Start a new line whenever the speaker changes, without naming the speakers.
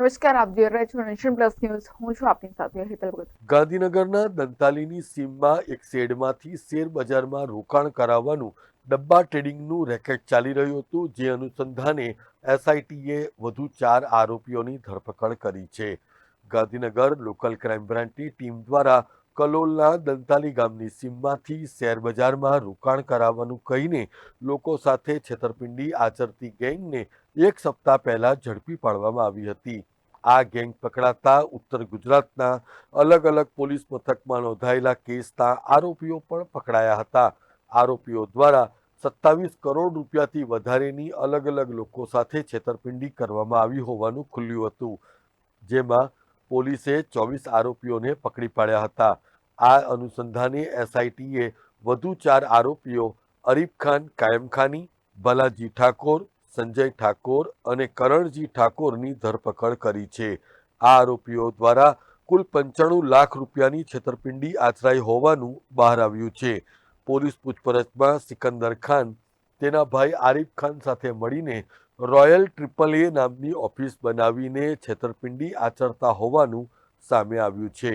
નમસ્કાર, આપ જોઈ રહ્યા છો નેશન પ્લસ ન્યૂઝ હું છું આપની સાથે હેતલ ભગત.
ગાંધીનગરના દંતાલીની સીમમાં એક શેડમાંથી શેર બજારમાં રોકાણ કરાવવાનું ડબ્બા ટ્રેડિંગનું રેકેટ ચાલી રહ્યું હતું, જે અનુસંધાને એસઆઈટીએ વધુ ચાર આરોપીઓની ધરપકડ કરી છે. ગાંધીનગર લોકલ ક્રાઇમ બ્રાન્ચની ટીમ દ્વારા કલોલના દંતાલી ગામની સીમમાંથી શેર બજારમાં રોકાણ કરાવવાનું કહીને લોકો સાથે છેતરપિંડી આચરતી ગેંગને એક સપ્તાહ પહેલા ઝડપી પાડવામાં આવી હતી. આ ગેંગ પકડાતા ઉત્તર ગુજરાતના અલગ અલગ પોલીસ મથકમાં નોંધાયેલા કેસના આરોપીઓ પણ પકડાયા હતા. આરોપીઓ દ્વારા સત્તાવીસ કરોડ રૂપિયાથી વધારેની અલગ અલગ લોકો સાથે છેતરપિંડી કરવામાં આવી હોવાનું ખુલ્યું હતું, જેમાં પોલીસે ચોવીસ આરોપીઓને પકડી પાડ્યા હતા. આ અનુસંધાને એસઆઈટીએ વધુ ચાર આરોપીઓ, અરીફ ખાન કાયમખાની ભલાજી ઠાકોર, સંજય ઠાકોર અને કરણજી ઠાકોરની ધરપકડ કરી છે. આ આરોપીઓ દ્વારા કુલ પંચાણું લાખ રૂપિયાની છેતરપિંડી આચરાઈ હોવાનું બહાર આવ્યું છે. પોલીસ પૂછપરછમાં સિકંદર ખાન, તેના ભાઈ આરિફ ખાન સાથે મળીને રોયલ ટ્રિપલ એ નામની ઓફિસ બનાવીને છેતરપિંડી આચરતા હોવાનું સામે આવ્યું છે.